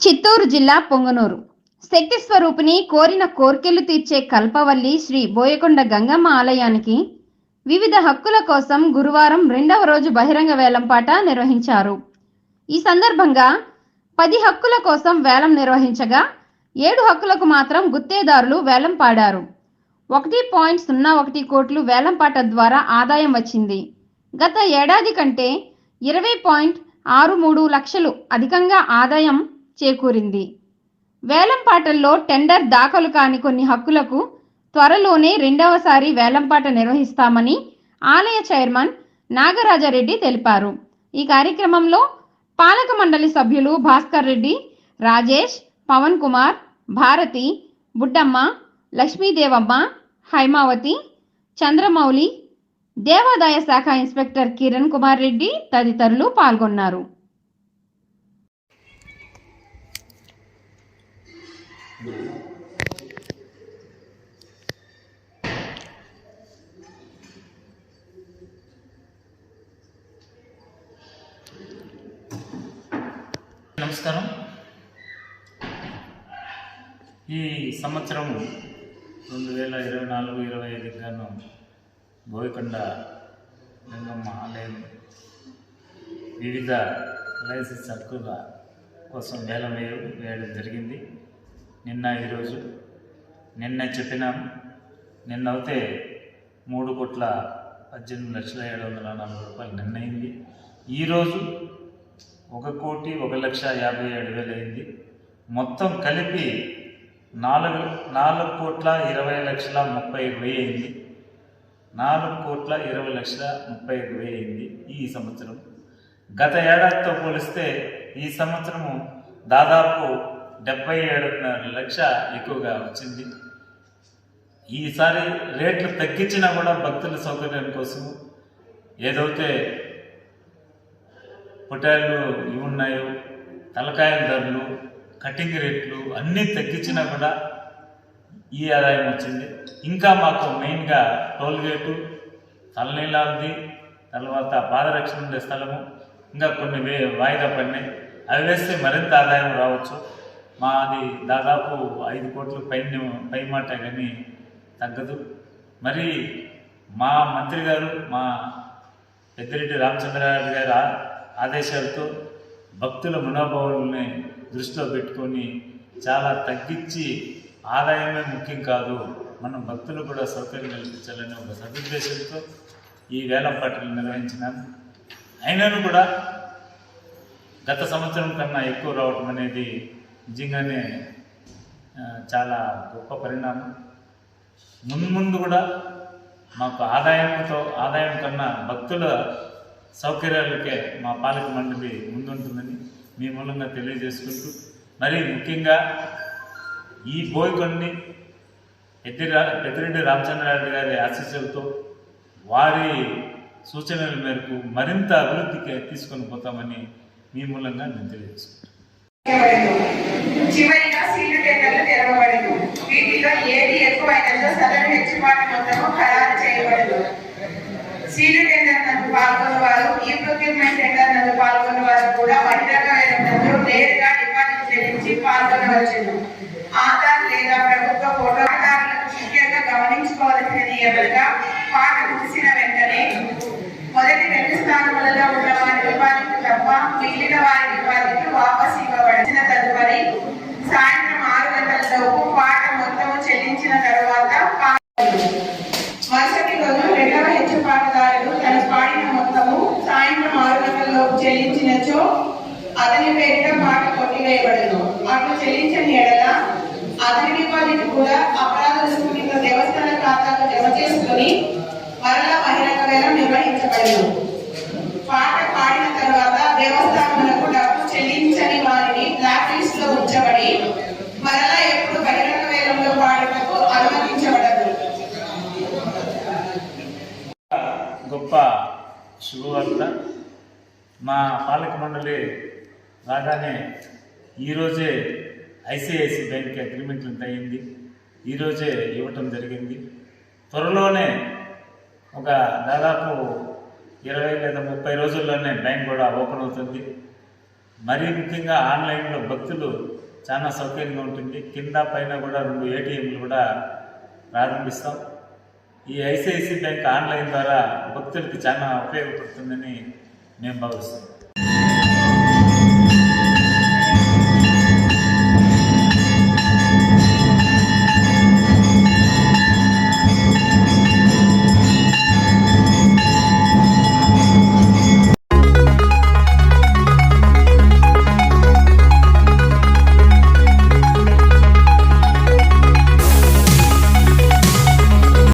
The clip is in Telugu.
చిత్తూరు జిల్లా పొంగనూరు. శక్తి స్వరూపిణి కోరిన కోర్కెలు తీర్చే కల్పవల్లి శ్రీ బోయకొండ గంగమ్మ ఆలయానికి వివిధ హక్కుల కోసం గురువారం రెండవ రోజు బహిరంగ వేలంపాట నిర్వహించారు. ఈ సందర్భంగా పది హక్కుల కోసం వేలం నిర్వహించగా ఏడు హక్కులకు మాత్రం గుత్తేదారులు వేలం పాడారు. ఒకటి పాయింట్ సున్నా ఒకటి కోట్లు వేలంపాట ద్వారా ఆదాయం వచ్చింది. గత ఏడాది కంటే ఇరవై పాయింట్ ఆరు మూడు లక్షలు అధికంగా ఆదాయం చేకూరింది. వేలంపాటల్లో టెండర్ దాఖలు కాని కొన్ని హక్కులకు త్వరలోనే రెండవసారి వేలంపాట నిర్వహిస్తామని ఆలయ చైర్మన్ నాగరాజరెడ్డి తెలిపారు. ఈ కార్యక్రమంలో పాలక మండలి సభ్యులు భాస్కర్ రెడ్డి రాజేష్ పవన్ కుమార్ భారతి బుడ్డమ్మ లక్ష్మీదేవమ్మ హైమావతి చంద్రమౌళి దేవాదాయ శాఖ ఇన్స్పెక్టర్ కిరణ్ కుమార్ రెడ్డి తదితరులు పాల్గొన్నారు. నమస్కారం. ఈ సంవత్సరం రెండు వేల ఇరవై నాలుగు ఇరవై ఐదుకి గాను బోయకొండ గంగమ్మ ఆలయం వివిధ లైసెన్స్ హక్కుల కోసం వేలం వేయడం జరిగింది. నిన్న ఈరోజు నిన్న చెప్పినాం. నిన్న అయితే మూడు కోట్ల పద్దెనిమిది లక్షల ఏడు వందల నలభై రూపాయలు నిన్నయింది. ఈరోజు ఒక కోటి ఒక లక్ష యాభై ఏడు వేలు అయింది. మొత్తం కలిపి నాలుగు నాలుగు కోట్ల ఇరవై లక్షల ముప్పై వెయ్యి అయింది. నాలుగు కోట్ల ఇరవై లక్షల ముప్పై వెయ్యి అయింది ఈ సంవత్సరం. గత ఏడాదితో పోలిస్తే ఈ సంవత్సరము దాదాపు డెబ్బై ఏడున్నర లక్ష ఎక్కువగా వచ్చింది. ఈసారి రేట్లు తగ్గించినా కూడా భక్తుల సౌకర్యం కోసం ఏదైతే పొటాయిలు ఇవి ఉన్నాయో తలకాయల ధరలు కటింగ్ రేట్లు అన్నీ తగ్గించినా కూడా ఈ ఆదాయం వచ్చింది. ఇంకా మాకు మెయిన్గా టోల్ గేటు తలనీలాది తర్వాత పాదరక్షణ ఉండే స్థలము ఇంకా కొన్ని వే వాయిదా పడినాయి. అవి వేస్తే మరింత ఆదాయం రావచ్చు. మాది దాదాపు ఐదు కోట్ల పైన పై మాట కానీ తగ్గదు. మరి మా మంత్రి గారు మా పెద్దిరెడ్డి రామచంద్రారెడ్డి గారు ఆదేశాలతో భక్తుల మనోభావాలని దృష్టిలో పెట్టుకొని చాలా తగ్గించి ఆదాయమే ముఖ్యం కాదు మనం భక్తులు కూడా సౌకర్యం కల్పించాలనే ఒక సదుద్దేశంతో ఈ వేలం పాటలు నిర్వహించినాను అయినను కూడా గత సంవత్సరం కన్నా ఎక్కువ రావటం అనేది నిజంగానే చాలా గొప్ప పరిణామం. ముందు ముందు కూడా మాకు ఆదాయంతో ఆదాయం కన్నా భక్తుల సౌకర్యాలకే మా పాలక మండలి ముందుంటుందని మీ మూలంగా తెలియజేసుకుంటూ మరి ముఖ్యంగా ఈ బోయకొండని పెద్దిరా పెద్దిరెడ్డి రామచంద్రారెడ్డి గారి ఆశీస్సులతో వారి సూచనల మేరకు మరింత అభివృద్ధికి తీసుకొని పోతామని మీ మూలంగా నేను తెలియజేసుకుంటాను చివరిగా సీలు టెండర్లు తెరవబడదు. వీటిలో ఏది ఎక్కువైనదో సదరు హెచ్చుబాటు మొత్తము ఖరారు చేయబడదు. సీలు టెండర్ నందు పాల్గొన్న వారు ఈ ప్రొక్యూర్మెంట్ టెండర్ నందు పాల్గొన్న వారు కూడా బహిరంగ వేలంలో నేరుగా డిపాజిట్ చెల్లించి పాల్గొనవచ్చును ఆధార్ లేదా ప్రభుత్వ ఫోటో ఆధార్లకు ముఖ్యంగా గమనించుకోవాల్సినది ఏమనగా పాట ముగిసిన వెంటనే మొదటి రెండు స్థానములలో ఉన్న వారి డిపాజిట్ తప్ప మిగిలిన వారి డిపాజిట్ వాపసు ఇవ్వబడిన తదుపరి సాయంత్రం ఆరు గంటలలోపు పాట మొత్తం చెల్లించిన తరువాత పా- మరుసటి రోజు రెండవ హెచ్చు పాటదారుడు తన పాడిన మొత్తము సాయంత్రం ఆరు గంటలలోపు చెల్లించినచో అతని పేరిట పాట కొట్టివేయబడదు చెల్లించని ఎడల అతని డిపాజిట్ కూడా అపరాధ రుసుము కింద దేవస్థాన ఖాతాకు జమ చేసుకుని మరలా బహిరంగ వేలం నిర్వహించబడను. పాట పాడిన తర్వాత దేవస్థానములకు డబ్బు చెల్లించని వారిని బ్లాక్ లిస్ట్లో ఉంచబడి మరలా ఎప్పుడు బహిరంగ వేలంలో పాడుటకు అనుమతించబడదు. గొప్ప శుభవార్త. మా పాలక మండలి రాగానే ఈరోజే ఐసిఐసి బ్యాంక్ అగ్రిమెంట్ అయింది. ఈరోజే ఇవ్వటం జరిగింది. త్వరలోనే ఒక దాదాపు ఇరవై లేదా ముప్పై రోజుల్లోనే బ్యాంక్ కూడా ఓపెన్ అవుతుంది. మరీ ముఖ్యంగా ఆన్లైన్లో భక్తులు చాలా సౌకర్యంగా ఉంటుంది. కింద పైన కూడా రెండు ఏటీఎంలు కూడా ప్రారంభిస్తాం. ఈ ఐసిఐసి బ్యాంక్ ఆన్లైన్ ద్వారా భక్తులకి చాలా ఉపయోగపడుతుందని మేము భావిస్తాం